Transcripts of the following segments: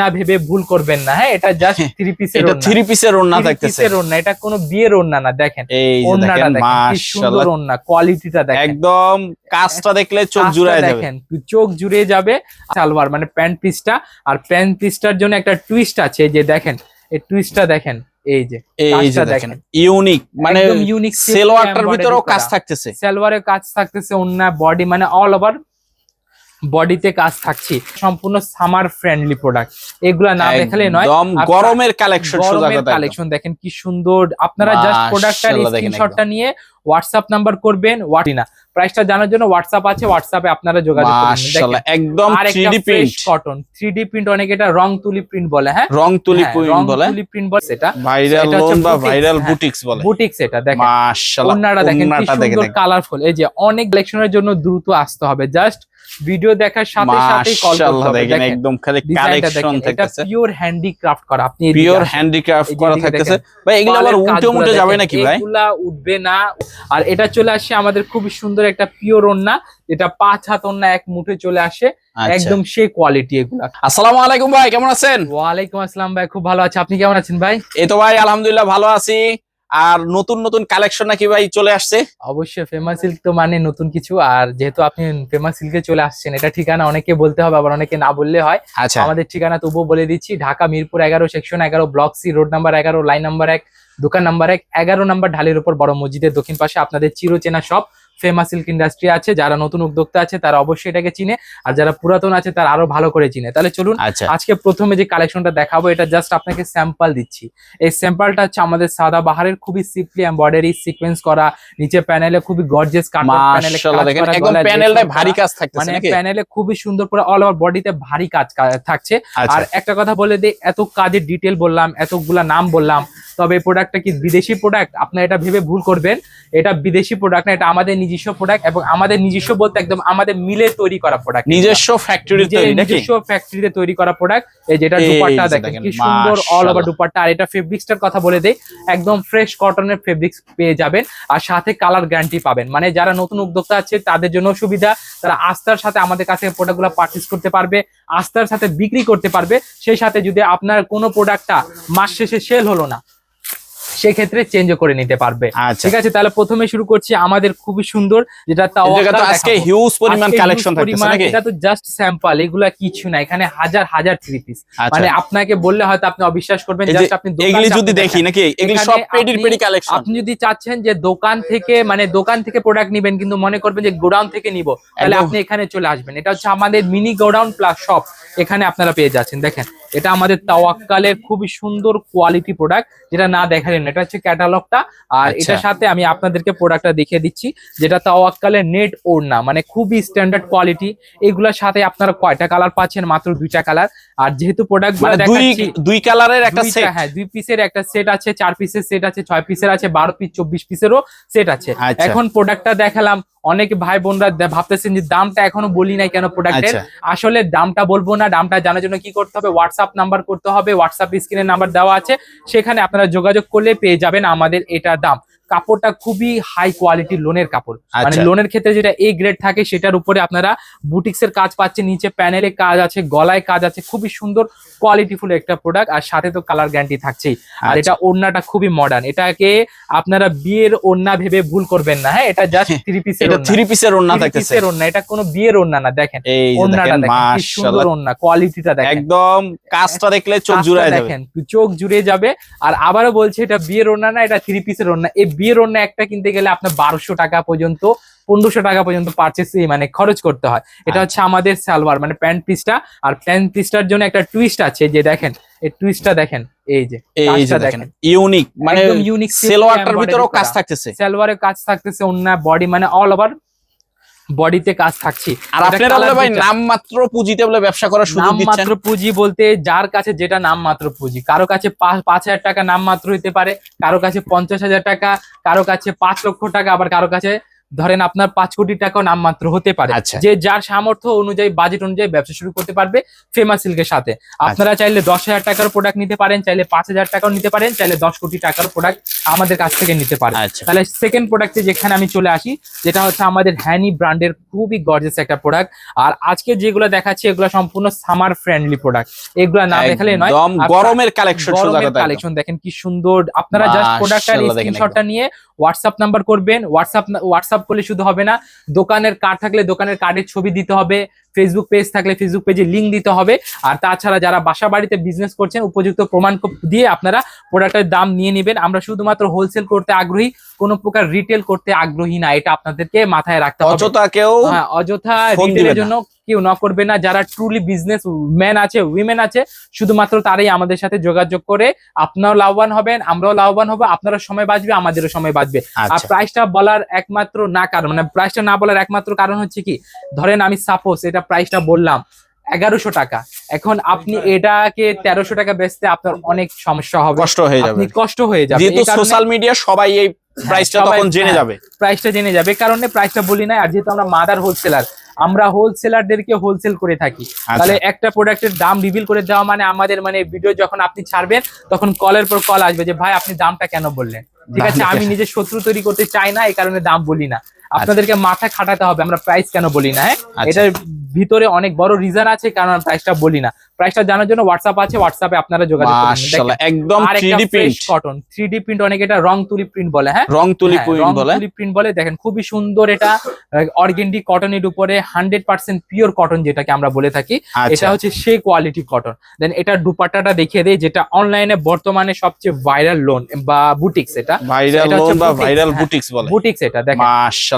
না ভেবে ভুল করবেন না হ্যাঁ? এটা জাস্ট থ্রি পিসের এটা থ্রি পিসের ওড়না থাকতেছে। পিসের ওড়না এটা কোনো বিয়ের ওড়না না দেখেন। এই যে দেখেন কি সুন্দর ওড়না কোয়ালিটিটা দেখেন। একদম কাজটা দেখলে চোখ জুড়ায় যাবে। দেখেন চোখ জুড়ে যাবে। সালোয়ার মানে প্যান্ট পিসটা আর প্যান্ট পিসটার জন্য একটা টুইস্ট আছে যে দেখেন এই টুইস্টটা দেখেন এই যে এই যে দেখেন ইউনিক মানে একদম ইউনিক সেলোয়ারটার ভিতরেও কাজ থাকতেছে। সালোয়ারের কাজ থাকতেছে অন্য বডি মানে অল ওভার বডিতে কাজ থাকছে। সম্পূর্ণ সামার ফ্রেন্ডলি প্রোডাক্ট এগুলা না দেখালে নয় গরমের কালেকশন গরমের। কালেকশন দেখেন কি সুন্দর। আপনারা জাস্ট প্রোডাক্টটার স্ক্রিনশটটা নিয়ে হোয়াটসঅ্যাপ নাম্বার করবেন না। প্রাইসটা জানার জন্য হোয়াটসঅ্যাপ আছে হোয়াটসঅ্যাপে আপনারা যোগাযোগ করবেন। একদম 3D print cotton 3D print অনেকে এটা রং তুলি প্রিন্ট বলে হ্যাঁ? রং তুলি হ্যাঁ, প্রিন্ট রং বলে। তুলি প্রিন্ট বলে সেটা। ভাইরাল লোন বা ভাইরাল হ্যাঁ। বুটিক্স বলে। বুটিক্স এটা দেখেন। মাশাআল্লাহ ওন্নাটা দেখেন কি সুন্দর কালারফুল এই যে অনেক কালেকশনের জন্য দ্রুত আসতে হবে। জাস্ট ভিডিও দেখার সাথে সাথে কল করতে হবে। দেখেন একদম খালি কালেকশন এটা থাকতেছে। পিওর হ্যান্ডিক্রাফট করা আপনি পিওর হ্যান্ডিক্রাফট করা থাকতেছে। ভাই এগুলো আবার উল্টে মুটে যাবে নাকি ভাই? এগুলা উঠবে না। আর এটা চলে আসে আমাদের খুবই সুন্দর একটা পিওর ওন্না যেটা পাঁচ হাত ওন্না এক মুঠে চলে আসে একদম একদম সেই কোয়ালিটি এগুলা। আসসালামু আলাইকুম ভাই কেমন আছেন? ওয়ালাইকুম আসসালাম ভাই খুব ভালো আছে। আপনি কেমন আছেন ভাই? এই তো ভাই আলহামদুলিল্লাহ ভালো আছি। আর নতুন নতুন কালেকশন নাকি ভাই চলে আসছে? অবশ্যই ফেমাস সিল্ক তো মানে নতুন কিছু আর যেহেতু আপনি ফেমাস সিল্কে চলে আসছেন এটা ঠিকানা অনেকে বলতে হবে আবার অনেকে না বললে হয়। আচ্ছা। আমাদের ঠিকানা তবুও বলে দিচ্ছি ঢাকা মিরপুর এগারো সেকশন এগারো ব্লক সি রোড নাম্বার এগারো লাইন নাম্বার এক দোকান নাম্বার এক এগারো নাম্বার ঢালের উপর বড় মসজিদের দক্ষিণ পাশে আপনাদের চিরচেনা সব ফেমাস সিল্ক ইন্ডাস্ট্রি আছে যারা নতুন উদ্যোক্তা আছে তারা অবশ্যই এটাকে চিনে। আর যারা পুরাতন আছে তারা আরও ভালো করে চিনে। তাহলে চলুন আচ্ছা। আজকে প্রথমে যে কালেকশনটা দেখাবো এটা জাস্ট আপনাকে স্যাম্পল দিচ্ছি। এই স্যাম্পলটা হচ্ছে আমাদের সাদা বাহারের খুবই সিম্পলি এমব্রয়ডারি সিকোয়েন্স করা। নিচে প্যানেলে খুবই গর্জিয়াস কাট প্যানেলে একদম প্যানেলটাই ভারী কাজ থাকতেছে মানে প্যানেলে খুবই সুন্দর করে অল ওভার বডিতে ভারী কাজ থাকছে। আচ্ছা। আর একটা কথা বলে দিই এত কাজের ডিটেল বললাম এতগুলা নাম বললাম তবে এই প্রোডাক্টটা কি বিদেশি প্রোডাক্ট আপনার এটা ভেবে ভুল করবেন। এটা বিদেশি প্রোডাক্ট না এটা আমাদের নিজস্ব প্রোডাক্ট এবং আমাদের নিজস্ব বলতে একদম আমাদের মিলে তৈরি করা প্রোডাক্ট নিজস্ব ফ্যাক্টরি তৈরি নাকি? নিজস্ব ফ্যাক্টরিতে তৈরি করা প্রোডাক্ট এই যেটা দুপাট্টা দেখেন কি সুন্দর অল। ওভার দুপাট্টা। আর এটা ফেব্রিক্সটার কথা বলে দেই একদম ফ্রেশ কটনের ফেব্রিক্স পেয়ে যাবেন আর সাথে কালার গ্যারান্টি পাবেন। মানে যারা নতুন উদ্যোক্তা আছে তাদের জন্য সুবিধা তারা আস্থার সাথে আমাদের কাছে প্রোডাক্টগুলো পারচেস করতে পারবে আস্থার সাথে বিক্রি করতে পারবে। সেই সাথে যদি আপনার কোনো প্রোডাক্টটা মাস শেষে সেল হলো না সেক্ষেত্রে চেঞ্জও করে নিতে পারবে। আচ্ছা। ঠিক আছে তাহলে প্রথমে শুরু করছি আমাদের খুবই সুন্দর যেটা তাও এই জায়গায় তো আজকে হিউজ পরিমাণ কালেকশন থাকতেছে নাকি? এটা তো জাস্ট স্যাম্পল এগুলা কিছু না এখানে হাজার হাজার থ্রি পিস আচ্ছা। মানে আপনাকে বললে হয়তো আপনি অবিশ্বাস করবেন জাস্ট আপনি এগুলি যদি দেখি নাকি? এগুলি সব পেডির পেডি কালেকশন আপনি যদি চাচ্ছেন যে দোকান থেকে মানে দোকান থেকে প্রোডাক্ট নিবেন কিন্তু মনে করবেন যে গোডাউন থেকে নিব তাহলে আপনি এখানে চলে আসবেন। এটা হচ্ছে আমাদের মিনি গোডাউন প্লাস শপ এখানে আপনারা পেয়ে যাচ্ছেন। দেখেন এটা আমাদের তাওয়াক্কালের খুবই সুন্দর কোয়ালিটি প্রোডাক্ট যেটা না দেখালেন। এটা হচ্ছে ক্যাটালগটা আর আচ্ছা। এটার সাথে আমি আপনাদেরকে প্রোডাক্টটা দেখিয়ে দিচ্ছি যেটা তাওয়াক্কালের নেট ওড়না মানে খুবই স্ট্যান্ডার্ড কোয়ালিটি এগুলোর সাথে আপনারা কয়টা কালার পাচ্ছেন? মাত্র দুইটা কালার আর যেহেতু প্রোডাক্টগুলো দুই দেখাচ্ছি দুই কালারের একটা সেট হ্যাঁ দুই পিসের একটা সেট আছে চার পিসের সেট আছে ছয় পিসের আছে বারো পিস চব্বিশ পিসেরও সেট আছে। আচ্ছা। এখন প্রোডাক্টটা দেখালাম অনেক ভাই বোনরা ভাবতেছেন যে দামটা এখনও বলি নাই কেন প্রোডাক্টের আচ্ছা। আসলে দামটা বলব না দামটা জানার জন্য কি করতে হবে? হোয়াটসঅ্যাপ নাম্বার করতে হবে হোয়াটসঅ্যাপ স্ক্রিনের নাম্বার দেওয়া আছে। সেখানে আপনারা যোগাযোগ করলে পেয়ে যাবেন আমাদের এটা দাম। কাপড়টা খুবই হাই কোয়ালিটির লোনের কাপড়। মানে আচ্ছা। লোনের ক্ষেত্রে যেটা এ গ্রেড থাকে সেটার উপরে আপনারা বুটিক্স এর কাজ পাচ্ছেন নিচে প্যানেলে কাজ আছে গলায় কাজ আছে খুবই সুন্দর কোয়ালিটিফুল একটা প্রোডাক্ট আর সাথে তো কালার গ্যারান্টি থাকছেই। আর আচ্ছা। এটা ওড়নাটা খুবই মডার্ন এটাকে আপনারা বিয়ের ওড়না ভেবে ভুল করবেন না হ্যাঁ? এটা জাস্ট থ্রি পিসের থ্রি পিসের ওড়না। থাকতেছে। পিসের ওড়না এটা কোনো বিয়ের ওড়না না দেখেন। ওড়নাটা দেখেন সুন্দর ওড়না কোয়ালিটিটা দেখেন। একদম কাজটা দেখলে চোখ জুড়ায় যাবে। দেখেন চোখ জুড়ে যাবে। আর আবারও বলছে এটা বিয়ের ওড়না না এটা থ্রি পিসের ওড়না। এই বিয়ের অন্য একটা কিনতে গেলে আপনার বারোশো টাকা পর্যন্ত পনেরোশো টাকা পর্যন্ত পারচেস মানে খরচ করতে হয়। এটা হচ্ছে আমাদের সালোয়ার মানে প্যান্ট পিসটা আর প্যান্ট পিসটার জন্য একটা টুইস্ট আছে যে দেখেন এই টুইস্টটা দেখেন এই যে এই যে দেখেন ইউনিক মানে ইউনিক সেলোয়ারটার ভিতরেও কাজ থাকতেছে। সালোয়ারের কাজ থাকতেছে অন্য বডি মানে অল ওভার বডিতে কাজ থাকছে আর আপনারা বলে ভাই দুইটা। নাম মাত্র পুঁজিতে বলে ব্যবসা করার সুযোগ নাম দিচ্ছেন মাত্র পুঁজি বলতে যার কাছে যেটা নাম মাত্র পুঁজি কারও কাছে পা- পাঁচ হাজার টাকা নাম মাত্র হতে পারে কারও কাছে পঞ্চাশ হাজার টাকা কারও কাছে 5 লক্ষ টাকা আবার কারও কাছে ধরেন আপনার পাঁচ কোটি টাকাও নামমাত্র হতে পারে। আচ্ছা। যে যার সামর্থ্য অনুযায়ী বাজেট অনুযায়ী ব্যবসা শুরু করতে পারবে ফেমাস সিল্কের সাথে। আপনারা চাইলে দশ হাজার টাকার প্রোডাক্ট নিতে পারেন চাইলে পাঁচ হাজার টাকাও নিতে পারেন চাইলে দশ কোটি টাকার প্রোডাক্ট আমাদের কাছ থেকে নিতে পারেন। আচ্ছা। তাহলে সেকেন্ড প্রোডাক্টে যেখানে আমি চলে আসি যেটা হচ্ছে আমাদের হ্যানি ব্র্যান্ডের খুবই গর্জেস একটা প্রোডাক্ট আর আজকে যেগুলো দেখাচ্ছি এগুলো সম্পূর্ণ সামার ফ্রেন্ডলি প্রোডাক্ট এগুলো না দেখালে নয় গরমের কালেকশন কালেকশন দেখেন কি সুন্দর। আপনারা জাস্ট প্রোডাক্টটার দেখেন স্ক্রিনশটটা নিয়ে হোয়াটসঅ্যাপ নাম্বার করবেন হোয়াটসঅ্যাপ হোয়াটসঅ্যাপ করলে শুধু হবে না, দোকানের কার্ড থাকলে দোকানের কার্ডের ছবি দিতে হবে ফেসবুক পেজ থাকলে ফেসবুক পেজে লিংক দিতে হবে। আর তাছাড়া যারা বাসা বাড়িতে বিজনেস করছেন উপযুক্ত প্রমাণ দিয়ে আপনারা প্রোডাক্টের দাম নিয়ে নেবেন। আমরা শুধুমাত্র হোলসেল করতে আগ্রহী কোনো প্রকার রিটেল করতে আগ্রহী না। এটা আপনাদেরকে মাথায় রাখতে হবে। অযথা কেউ হ্যাঁ অযথা রিটেলের জন্য কেউ ন করবে না। যারা ট্রুলি বিজনেস ম্যান আছে উইমেন আছে শুধুমাত্র তারাই আমাদের সাথে যোগাযোগ করে আপনারাও লাভবান হবেন আমরাও লাভবান হব। আপনারও সময় বাঁচবে আমাদেরও সময় বাঁচবে। আর আচ্ছা। প্রাইসটা বলার একমাত্র না কারণ মানে প্রাইসটা না বলার একমাত্র কারণ হচ্ছে কি? ধরেন আমি সাপোজ এটা প্রাইসটা বললাম এগারোশো টাকা। এখন আপনি এটাকে তেরোশো টাকা বেচতে আপনার অনেক সমস্যা হবে। কষ্ট হয়ে যাবে। কষ্ট হয়ে যাবে। যেহেতু সোশ্যাল মিডিয়া সবাই এই প্রাইসটা তখন জেনে হ্যাঁ। যাবে। প্রাইসটা জেনে যাবে। কারণে প্রাইসটা বলি না আর যেহেতু আমরা মাদার হোলসেলার আমরা হোলসেলারদেরকে হোলসেল করে থাকি। আচ্ছা। তাহলে একটা প্রোডাক্টের দাম রিভিল করে দেওয়া মানে আমাদের মানে ভিডিও যখন আপনি ছাড়বেন তখন কলের পর কল আসবে যে ভাই আপনি দামটা কেন বললেন? ঠিক আছে? আমি নিজে শত্রু তৈরি করতে চাই না এই কারণে দাম বলি না। আপনাদেরকে মাথা খাটাতে হবে আমরা প্রাইস কেন বলি না হ্যাঁ? আচ্ছা। এটার ভিতরে অনেক বড় রিজন আছে কারণ প্রাইসটা বলি না। প্রাইসটা জানার জন্য হোয়াটসঅ্যাপ আছে হোয়াটসঅ্যাপে আপনারা যোগাযোগ মাশাআল্লাহ একদম 3D print cotton 3D print অনেকে এটা রং তুলি প্রিন্ট বলে হ্যাঁ? রং তুলি হ্যাঁ, প্রিন্ট রং বলে। তুলি প্রিন্ট বলে দেখেন খুবই সুন্দর এটা অর্গেন্ডি কটনের উপরে হান্ড্রেড পার্সেন্ট পিওর কটন যেটাকে আমরা বলে থাকি। এটা আচ্ছা হচ্ছে সেই কোয়ালিটি কটন দেন এটা দুপাট্টাটা দেখিয়ে দেয় যেটা অনলাইনে বর্তমানে সবচেয়ে ভাইরাল লোন বা বুটিক্স এটা। ভাইরাল এটা লোন বা ভাইরাল হ্যাঁ। বুটিক্স বলে। বুটিক্স এটা দেখেন।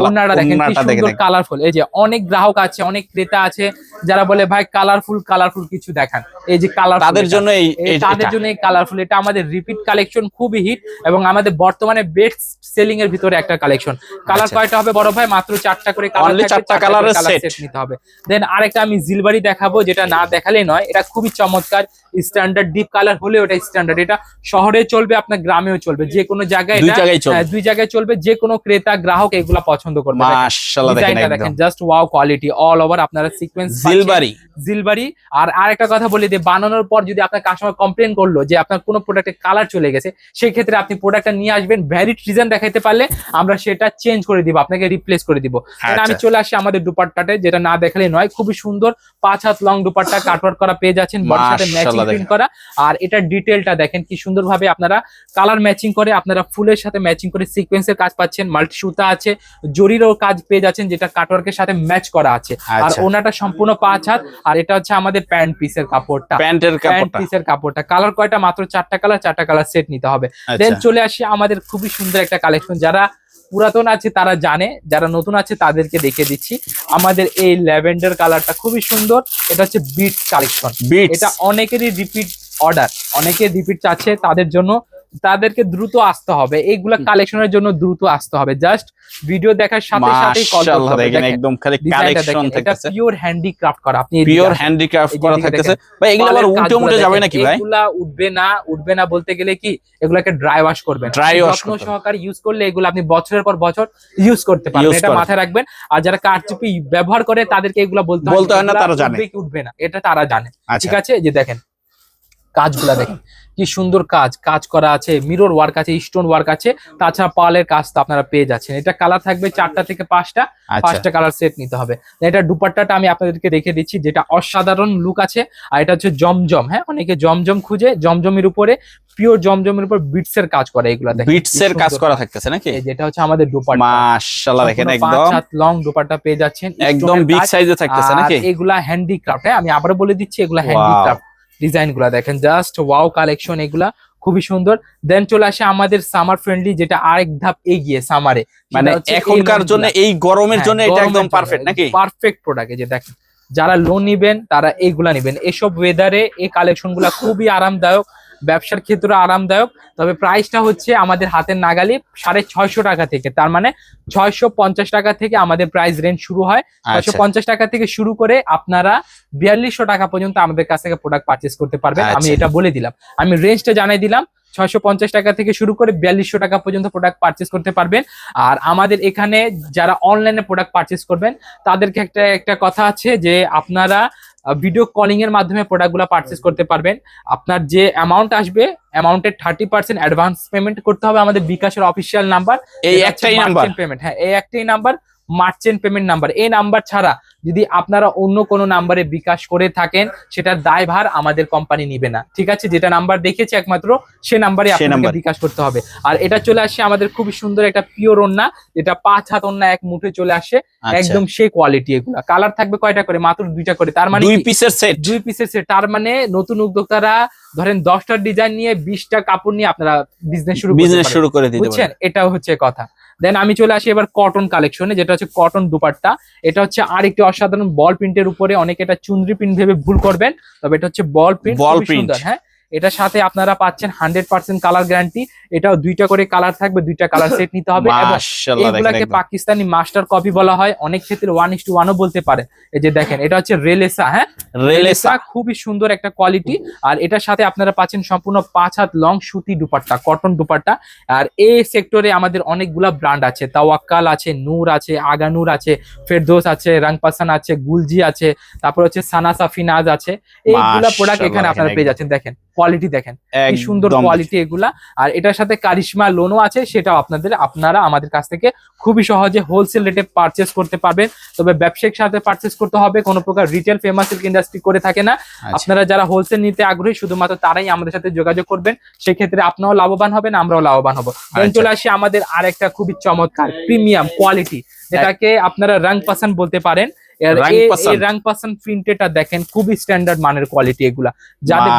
মাশাআল্লাহ দেখেন কি সুন্দর কালারফুল এই যে অনেক গ্রাহক আছে অনেক ক্রেতা আছে যারা বলে ভাই কালারফুল কালারফুল কিছু দেখান। এই যে কালার তাদের জন্য এই তাদের। জন্য এই কালারফুল এটা আমাদের রিপিট কালেকশন খুবই হিট এবং আমাদের বর্তমানে বেস্ট সেলিং এর ভিতরে একটা কালেকশন কালার আচ্ছা। কয়টা হবে বড় ভাই? মাত্র চারটা করে কালার চারটা এর set। নিতে হবে। দেন আরেকটা আমি জিলবাড়ি দেখাবো যেটা না দেখালেই নয় এটা খুবই চমৎকার। স্ট্যান্ডার্ড ডিপ কালার হলেও এটা স্ট্যান্ডার্ড এটা শহরে চলবে আপনার গ্রামেও চলবে। যে কোনো জায়গায় দুই জায়গায় চলবে। হ্যাঁ, দুই জায়গায় চলবে যে কোনো ক্রেতা গ্রাহক এগুলা পছন্দ করবে। মাশাআল্লাহ দেখেন দেখেন just wow quality all over আপনারা সিকোয়েন্স জিলবাড়ি। জিলবাড়ি। আর আরেকটা কথা বলি যে বানানোর পর যদি আপনার কাস্টমার কমপ্লেন করল যে আপনার কোনো প্রোডাক্টের কালার চলে গেছে সেই ক্ষেত্রে আপনি প্রোডাক্টটা নিয়ে আসবেন ভ্যালিড রিজন দেখাইতে পারলে আমরা সেটা চেঞ্জ করে দিব আপনাকে রিপ্লেস করে দিব। Then আমি আচ্ছা। চলে আসি আমাদের দুপাট্টাতে যেটা না দেখালে নয় খুবই সুন্দর পাঁচ হাত লং দুপাট্টা কাটওয়ার্ক করা পেয়ে যাচ্ছেন বডির সাথে ম্যাচিং প্রিন্ট করা। আর এটার ডিটেলটা দেখেন কি সুন্দরভাবে আপনারা কালার ম্যাচিং করে আপনারা ফুলের সাথে ম্যাচিং করে সিকোয়েন্সের কাজ পাচ্ছেন মাল্টি সুতা আছে জরিরও কাজ পেয়ে যাচ্ছেন যেটা কাটওয়ার্কের সাথে ম্যাচ করা আছে। আর আচ্ছা। ওনাটা সম্পূর্ণ পাঁচ হাত আর এটা হচ্ছে আমাদের প্যান্ট পিসের কাপড়টা। প্যান্টের প্যান্ট পিসের কাপড়টা। কালার কয়টা? মাত্র চারটা কালার চারটা কালার সেট নিতে হবে। দেন আচ্ছা চলে আসি আমাদের খুবই সুন্দর একটা কালেকশন যারা পুরাতন আছে তারা জানে। যারা নতুন আছে তাদেরকে দেখে দিচ্ছি। আমাদের এই ল্যাভেন্ডার কালারটা খুবই সুন্দর। এটা হচ্ছে বিট কালেকশন। এটা অনেকেরই রিপিট অর্ডার অনেকে রিপিট চাচ্ছে তাদের জন্য। তাদেরকে দ্রুত আসতে হবে। এইগুলা কালেকশনের জন্য দ্রুত আসতে হবে। জাস্ট ভিডিও দেখার সাথে সাথে কল করতে হবে। দেখেন একদম খালি কালেকশন থাকতেছে। পিওর হ্যান্ডিক্রাফট করা। আপনি পিওর হ্যান্ডিক্রাফট করা থাকতেছে। ভাই এগুলো আবার উল্টে মুটে যাবে নাকি ভাই? এগুলা উঠবে না উঠবে না বলতে গেলে কি? এগুলাকে ড্রাই ওয়াশ করবেন। ড্রাই যত্ন সহকারে ইউজ করলে এগুলো আপনি বছরের পর বছর ইউজ করতে পারবেন। এটা মাথায় রাখবেন। আর যারা কারচুপি ব্যবহার করে তাদেরকে এগুলো বলতে বলতে হয় না, তারা জানে। উঠবে না? এটা তারা জানে। আচ্ছা। ঠিক আছে? যে দেখেন কাজগুলা দেখেন কি সুন্দর কাজ কাজ করা আছে মিরর ওয়ার্ক আছে স্টোন ওয়ার্ক আছে তাছাড়া পালের কাজ তো আপনারা পেয়ে যাচ্ছেন। এটা কালার থাকবে চারটা থেকে পাঁচটা আচ্ছা। পাঁচটা কালার সেট নিতে হবে। এটা দুপাট্টাটা আমি আপনাদেরকে রেখে দিচ্ছি যেটা অসাধারণ লুক আছে আর এটা হচ্ছে জমজম হ্যাঁ? অনেকে জমজম খুঁজে জমজমের উপরে পিওর জমজমের উপর বিটস এর কাজ করে এগুলা বিটস এর কাজ করা থাকতেছে নাকি? যেটা হচ্ছে আমাদের দুপাট্টা। মাশাআল্লাহ দেখেন একদম। লং দুপাট্টা পেয়ে যাচ্ছেন। একদম বিগ। সাইজে থাকতেছে নাকি? এগুলা হ্যান্ডিক্রাফট হ্যাঁ? আমি আবার বলে দিচ্ছি এগুলা. হ্যান্ডিক্রাফট ডিজাইনগুলা দেখেন। জাস্ট ওয়াও কালেকশন এগুলা খুবই সুন্দর। দেন চলে আসে আমাদের সামার ফ্রেন্ডলি যেটা আরেক ধাপ এগিয়ে সামারে মানে এখনকার জন্য এই গরমের জন্য এটা একদম পারফেক্ট নাকি? পারফেক্ট প্রোডাক্ট যে দেখেন। যারা লোন নিবেন তারা এইগুলা নিবেন। এসব ওয়েদারে এই কালেকশনগুলা খুবই আরামদায়ক। ব্যবসার ক্ষেত্রে আরামদায়ক। তবে প্রাইসটা হচ্ছে আমাদের হাতের নাগালি সাড়ে ছয়শো টাকা থেকে। তার মানে ছয়শো পঞ্চাশ টাকা থেকে আমাদের প্রাইস রেঞ্জ শুরু হয়। ছয়শো আচ্ছা পঞ্চাশ টাকা থেকে শুরু করে আপনারা বিয়াল্লিশশো টাকা পর্যন্ত আমাদের কাছ থেকে প্রোডাক্ট পারচেস করতে পারবেন। আমি আচ্ছা। এটা বলে দিলাম। আমি রেঞ্জটা জানাই দিলাম। ছয়শো পঞ্চাশ টাকা থেকে শুরু করে বিয়াল্লিশশো টাকা পর্যন্ত প্রোডাক্ট পারচেস করতে পারবেন। আর আমাদের এখানে যারা অনলাইনে প্রোডাক্ট পারচেস করবেন তাদেরকে একটা একটা কথা আছে যে আপনারা ভিডিও কলিং এর মাধ্যমে প্রোডাক্টগুলো পারচেস করতে পারবেন। আপনার যে অ্যামাউন্ট আসবে অ্যামাউন্টের থার্টি পার্সেন্ট অ্যাডভান্স পেমেন্ট করতে হবে আমাদের বিকাশের অফিসিয়াল নাম্বার এই একটাই নাম্বার পেমেন্ট হ্যাঁ এই একটাই নাম্বার মার্চেন্ট পেমেন্ট নাম্বার এই নাম্বার ছাড়া যদি আপনারা অন্য কোনো নাম্বারে বিকাশ করে থাকেন সেটার দায়ভার আমাদের কোম্পানি নিবে না। ঠিক আছে? যেটা নাম্বার দেখেছে একমাত্র সে নাম্বারে আপনাকে বিকাশ করতে হবে। আর এটা চলে আসে আমাদের খুবই সুন্দর একটা পিওর ওন্না যেটা পাঁচ হাত ওন্না এক মুঠে চলে আসে। আচ্ছা। একদম সেই কোয়ালিটি এগুলা। কালার থাকবে কয়টা করে? মাত্র দুইটা করে। তার মানে দুই? পিসের সেট দুই পিসের সেট তার মানে নতুন উদ্যোক্তারা ধরেন দশটা ডিজাইন নিয়ে বিশটা কাপড় নিয়ে আপনারা বিজনেস শুরু করতে বিজনেস। শুরু করে দিতে বুঝছেন? এটাও হচ্ছে কথা। দেন আমি চলে আসি এবার কটন কালেকশনে যেটা হচ্ছে কটন দুপাট্টা। এটা হচ্ছে আরেকটি অসাধারণ বল প্রিন্টের উপরে অনেকে এটা চুনরি প্রিন্ট ভেবে ভুল করবেন তবে এটা হচ্ছে বল প্রিন্ট বল প্রিন্ট হ্যাঁ? এটার সাথে আপনারা পাচ্ছেন হান্ড্রেড পার্সেন্ট কালার গ্যারান্টি এটাও দুইটা করে কালার থাকবে দুইটা কালার সেট নিতে হবে এগুলাকে পাকিস্তানি মাস্টার কপি বলা হয় অনেক ক্ষেত্রে ওয়ান ইস টু ওয়ানও বলতে পারে। এই যে দেখেন এটা হচ্ছে রেলেসা হ্যাঁ? রেলেসা খুবই সুন্দর একটা কোয়ালিটি আর এটার সাথে আপনারা পাচ্ছেন সম্পূর্ণ পাঁচ হাত লং সুতি দুপাট্টা কটন দুপাট্টা। আর এই সেক্টরে আমাদের অনেকগুলা ব্র্যান্ড আছে তাওয়াক্কাল আছে নূর আছে আগানুর আছে ফেরদোস আছে রাংপাসান আছে গুলজি আছে তারপর হচ্ছে সানা সাফিনাজ আছে। এইগুলা প্রোডাক্ট এখানে আপনারা পেয়ে যাচ্ছেন দেখেন কোয়ালিটি দেখেন কি সুন্দর কোয়ালিটি এগুলা। আর এটার সাথে কারিশমা লোনও আছে সেটাও আপনাদের আপনারা আমাদের কাছ থেকে খুবই সহজে হোলসেল রেটে পারচেস করতে পারবেন। তবে ব্যবসায়িক সাথে পারচেস করতে হবে কোনো প্রকার রিটেল ফেমাস ইন্ডাস্ট্রি করে থাকে না। আচ্ছা। আপনারা যারা হোলসেল নিতে আগ্রহী শুধুমাত্র তারাই আমাদের সাথে যোগাযোগ করবেন। সেক্ষেত্রে আপনারাও লাভবান হবেন আমরাও লাভবান হব। আচ্ছা। চলে আসি আমাদের আরেকটা খুবই চমৎকার প্রিমিয়াম কোয়ালিটি যেটাকে আপনারা রাং পাসান বলতে পারেন। রাং পাসান প্রিন্টেটা দেখেন খুবই স্ট্যান্ডার্ড মানের কোয়ালিটি এগুলা। যাদের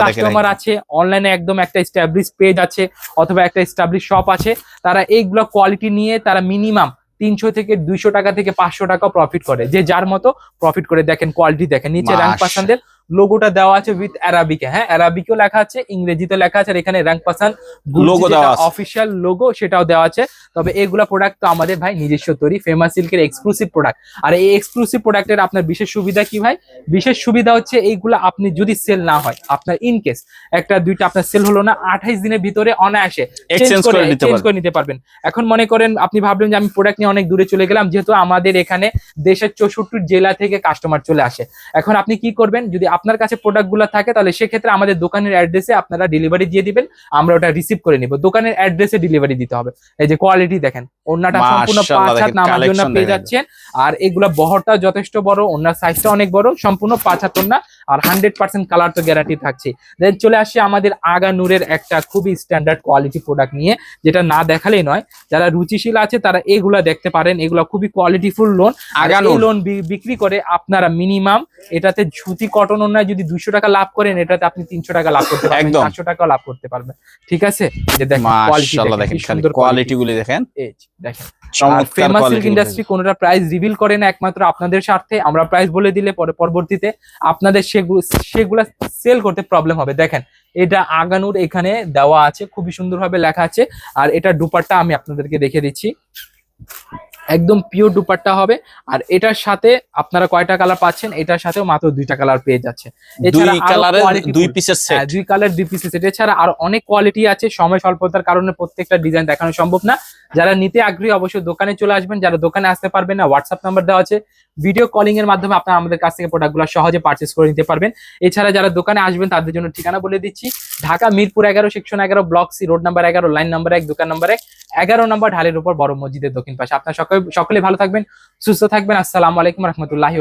কাস্টমার আছে অনলাইনে একদম একটা এস্টাবলিশ পেজ আছে অথবা একটা এস্টাবলিশ শপ আছে তারা এইগুলো কোয়ালিটি নিয়ে তারা মিনিমাম তিনশো থেকে দুইশো টাকা থেকে পাঁচশো টাকা প্রফিট করে। যে যার মতো প্রফিট করে দেখেন কোয়ালিটি দেখেন নিচে র্যাঙ্ক পাসানদের লোগোটা দেওয়া আছে উইথ অ্যারাবিকে হ্যাঁ অ্যারাবিকেও লেখা আছে ইংরেজিতে লেখা আছে আর এখানে র্যাঙ্ক পাসান Logo দেওয়া। অফিসিয়াল লোগো সেটাও দেওয়া আছে। তবে এগুলা প্রোডাক্ট তো আমাদের ভাই নিজস্ব তৈরি ফেমাস সিল্কের এক্সক্লুসিভ প্রোডাক্ট আর এই এক্সক্লুসিভ প্রোডাক্টের আপনার বিশেষ সুবিধা কি ভাই? বিশেষ সুবিধা হচ্ছে এইগুলা আপনি যদি সেল না হয় আপনার ইন কেস একটা দুইটা আপনার সেল হলো না আঠাইশ দিনের ভিতরে অনায়াসে চেঞ্জ। করে নিতে পারবেন। এখন মনে করেন আপনি ভাবলেন যে আমি প্রোডাক্ট নিয়ে অনেক দূরে চলে গেলাম যেহেতু আমাদের এখানে দেশের চৌষট্টি জেলা থেকে কাস্টমার চলে আসে। এখন আপনি কি করবেন? যদি আপনার কাছে প্রোডাক্টগুলো থাকে তাহলে সেক্ষেত্রে আমাদের দোকানের অ্যাড্রেসে আপনারা ডেলিভারি দিয়ে দিবেন আমরা ওটা রিসিভ করে নিব। দোকানের অ্যাড্রেসে ডেলিভারি দিতে হবে। এই যে কোয়ালিটি দেখেন ওনাটা সম্পূর্ণ পাঁচ হাত নামার জন্য পেয়ে যাচ্ছেন। আর এগুলা বহরটা যথেষ্ট বড় ওনার সাইজটা অনেক বড় সম্পূর্ণ পাঁচ হাত ওন্না আর হান্ড্রেড পার্সেন্ট কালার তো গ্যারান্টি থাকছে। দেন চলে আসি আমাদের আগা নূরের একটা খুবই স্ট্যান্ডার্ড কোয়ালিটি প্রোডাক্ট নিয়ে যেটা না দেখালেই নয় যারা রুচিশীল আছে তারা এগুলা দেখতে পারেন এগুলা খুবই কোয়ালিটিফুল লোন আগা লোন বিক্রি করে আপনারা মিনিমাম এটাতে সুতি কটন অন্যায় যদি দুইশো টাকা লাভ করেন এটাতে আপনি তিনশো টাকা লাভ করতে পারবেন। চারশো টাকা লাভ করতে পারবেন। ঠিক আছে? যে দেখেন কোয়ালিটি গুলি দেখেন। দেখেন। ফেমাস সিল্ক ইন্ডাস্ট্রি কোনোটা প্রাইস রিভিল করে না একমাত্র আপনাদের স্বার্থে। আমরা প্রাইস বলে দিলে পরে পরবর্তীতে আপনাদের সেগুলো সেগুলা সেল করতে প্রবলেম হবে। দেখেন এটা আগানুর এখানে দেওয়া আছে খুবই সুন্দরভাবে লেখা আছে। আর এটা দুপাট্টা আমি আপনাদেরকে দেখে দিচ্ছি। একদম পিওর দুপাট্টা হবে। আর এটার সাথে আপনারা কয়টা কালার পাচ্ছেন? এটার সাথেও মাত্র দুইটা কালার পেয়ে যাচ্ছে। দুই এছাড়া দুই পিসের হ্যাঁ, সেট দুই কালার দুই পিসেস এটা ছাড়া আর অনেক কোয়ালিটি আছে সময় স্বল্পতার কারণে প্রত্যেকটা ডিজাইন দেখানো সম্ভব না। যারা নিতে আগ্রহী অবশ্যই দোকানে চলে আসবেন। যারা দোকানে আসতে পারবেন না হোয়াটসঅ্যাপ নাম্বার দেওয়া আছে। ভিডিও কলিং এর মাধ্যমে আপনারা আমাদের কাছ থেকে প্রোডাক্টগুলো সহজে পারচেস করে নিতে পারবেন। এছাড়া যারা দোকানে আসবেন, তাদের জন্য ঠিকানা বলে দিচ্ছি। ঢাকা মিরপুর এগারো সেকশন এগারো ব্লক সি রোড নাম্বার এগারো লাইন নাম্বার এক, দোকান নাম্বার এক, এগারো নম্বর ঢালের উপর বড় মসজিদের দক্ষিণ পাশে। আপনার সকলে সকলে ভালো থাকবেন, সুস্থ থাকবেন। আসসালামু আলাইকুম রহমতুল্লাহি